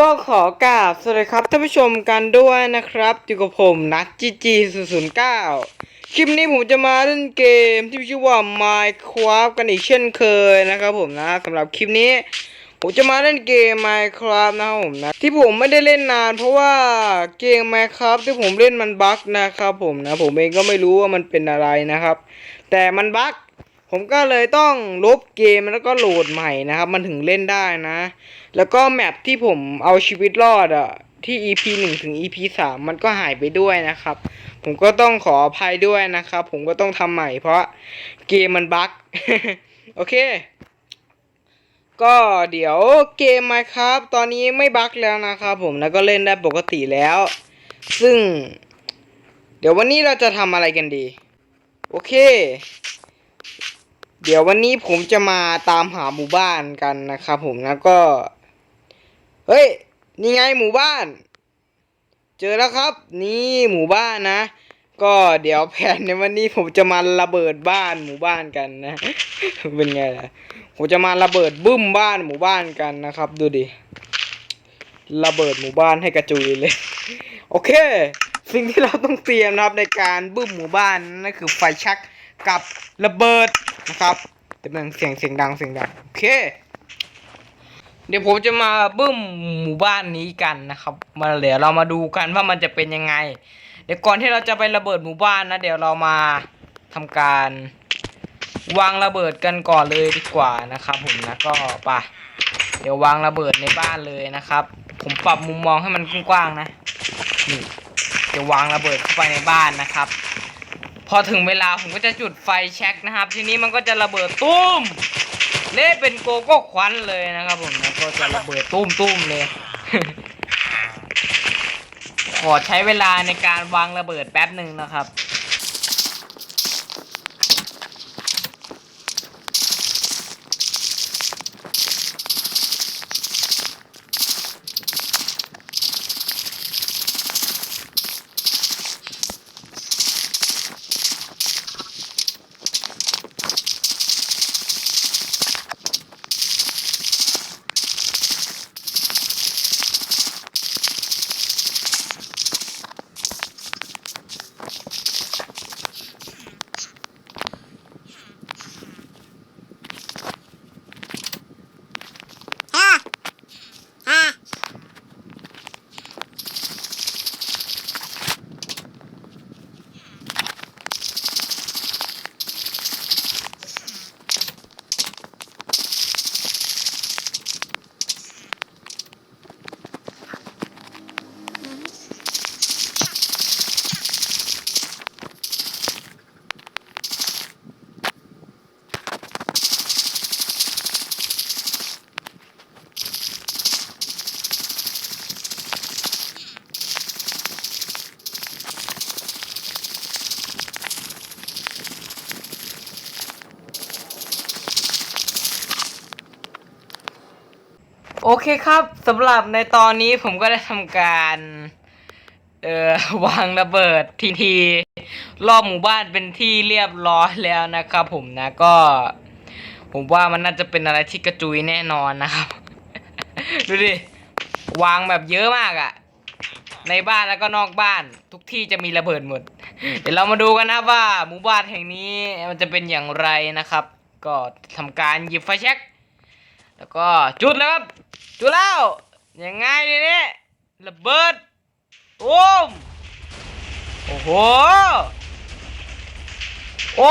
ก็ขอกราบสวัสดีครับท่านผู้ชมกันด้วยนะครับอยู่กับผมนัทจีจีศูนย์เก้าคลิปนี้ผมจะมาเล่นเกมที่ชื่อว่า Minecraft กันอีกเช่นเคยนะครับผมนะสำหรับคลิปนี้ ผมจะมาเล่นเกม Minecraft นะครับผมนะที่ผมไม่ได้เล่นนาน เพราะว่าเกม Minecraft ที่ผมเล่นมันบั๊กนะครับผมนะผมเองก็ไม่รู้ว่ามันเป็นอะไรนะครับ แต่มันบั๊ก ผมก็เลยต้องลบเกมแล้วก็โหลดใหม่นะครับ มันถึงเล่นได้นะ แล้วก็แมปที่ผมเอาชีวิตรอดอะที่ EP 1 ถึง EP 3 มันก็หายไปด้วยนะครับ ผมก็ต้องขออภัยด้วยนะครับ ผมก็ต้องทำใหม่เพราะเกมมันบั๊กโอเค ก็เดี๋ยวเกมมาครับ ตอนนี้ไม่บั๊กแล้วนะครับผมแล้วก็เล่นได้ปกติแล้ว ซึ่ง เดี๋ยววันนี้เราจะทำอะไรกันดี โอเค เดี๋ยววันนี้ผมจะมาตามหาหมู่บ้านกันนะครับผมแล้วก็ เฮ้ย นี่ไงหมู่บ้าน เจอแล้วครับ นี่หมู่บ้านนะ ก็เดี๋ยวแผนในวันนี้ผมจะมาระเบิดบ้านหมู่บ้านกันนะ เป็นไงล่ะ ผมจะมาระเบิดบึ้มบ้านหมู่บ้านกันนะครับ ดูดิ ระเบิดหมู่บ้านให้กระจุยเลย โอเค สิ่งที่เราต้องเตรียมนะครับในการบึ้มหมู่บ้านนั่นคือไฟชัก กับระเบิดนะครับเดี๋ยวมันเสียงเสียงดังเสียงดังโอเค เดี๋ยวผมจะมาบึ้มหมู่บ้านนี้กันนะครับ มาเดี๋ยวเรามาดูกันว่ามันจะเป็นยังไง เดี๋ยวก่อนที่เราจะไประเบิดหมู่บ้านนะเดี๋ยวเรามาทำการวางระเบิดกันก่อนเลยดีกว่านะครับ ผมนะก็ไปะเดี๋ยววางระเบิดในบ้านเลยนะครับ ผมปรับมุมมองให้มันกว้างๆนะนี่จะวางระเบิดเข้าไปในบ้านนะครับ อถึงเวลาผมก็จะจุดไฟแช็กนะครับ ทีนี้มันก็จะระเบิดตุ้ม เละเป็นโกโก้ควันเลยนะครับผมนะก็จะระเบิดตุ้มตุ้มเลย ขอใช้เวลาในการวางระเบิดแป๊บหนึ่งนะครับ โอเคครับสำหรับในตอนนี้ผมก็ได้ทำการเอ่อวางระเบิดทีทีรอบหมู่บ้านเป็นที่เรียบร้อยแล้วนะครับผมนะก็ ผมว่ามันน่าจะเป็นอะไรที่กระจุยแน่นอนนะครับ ดูดิวางแบบเยอะมากอะในบ้านแล้วก็นอกบ้าน ทุกที่จะมีระเบิดหมด เดี๋ยวเรามาดูกันนะว่าหมู่บ้านแห่งนี้มันจะเป็นอย่างไรนะครับ ก็ทำการหยิบไฟแช็ก แล้วก็จุดแล้วครับ จุดแล้วยังไงทีนี้ระเบิดตูมโอ้โหโอ้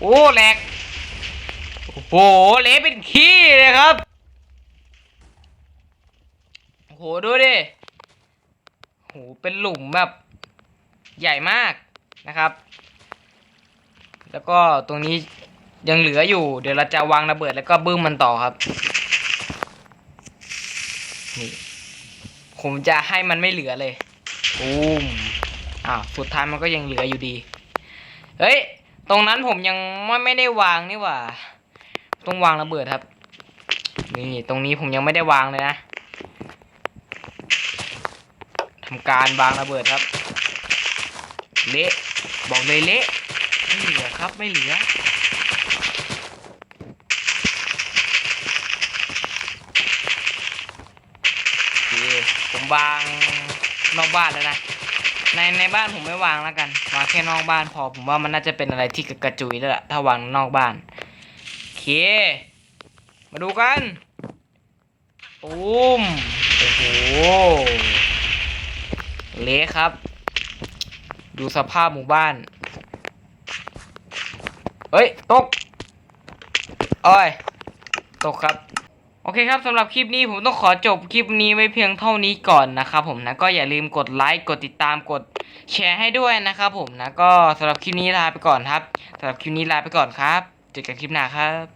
โอ้แหลกโอ้โหเละเป็นขี้เลยครับโอ้โหดูดิโอ้โหเป็นหลุมแบบใหญ่มากนะครับ แล้วก็ตรงนี้ ยังเหลืออยู่ เดี๋ยวเราจะวางระเบิดแล้วก็บึ้มมันต่อครับนี่ผมจะให้มันไม่เหลือเลยตูมอ้าวสุดท้ายมันก็ยังเหลืออยู่ดี เฮ้ย ตรงนั้นผมยังไม่ไม่ได้วางนี่หว่า ต้องวางระเบิดครับ นี่ตรงนี้ผมยังไม่ได้วางเลยนะทำการวางระเบิดครับ เละ บอกเลยเละ ไม่เหลือครับ ไม่เหลือ ผมวางนอกบ้านแล้วนะ ในในบ้านผมไม่วางแล้วกันวางแค่นอกบ้านพอผมว่ามันน่าจะเป็นอะไรที่กระกระจุยแล้วล่ะถ้าวางนอกบ้านโอเค มาดูกันตูมโอ้โหเละครับ ดูสภาพหมู่บ้านเฮ้ย ตก อ้อย ตกครับ โอเคครับสำหรับคลิปนี้ผมต้องขอจบคลิปนี้ไว้เพียงเท่านี้ก่อนนะครับผมนะก็อย่าลืมกดไลค์กดติดตามกดแชร์ให้ด้วยนะครับผมนะก็สำหรับคลิปนี้ลาไปก่อนครับสำหรับคลิปนี้ลาไปก่อนครับเจอกันคลิปหน้าครับ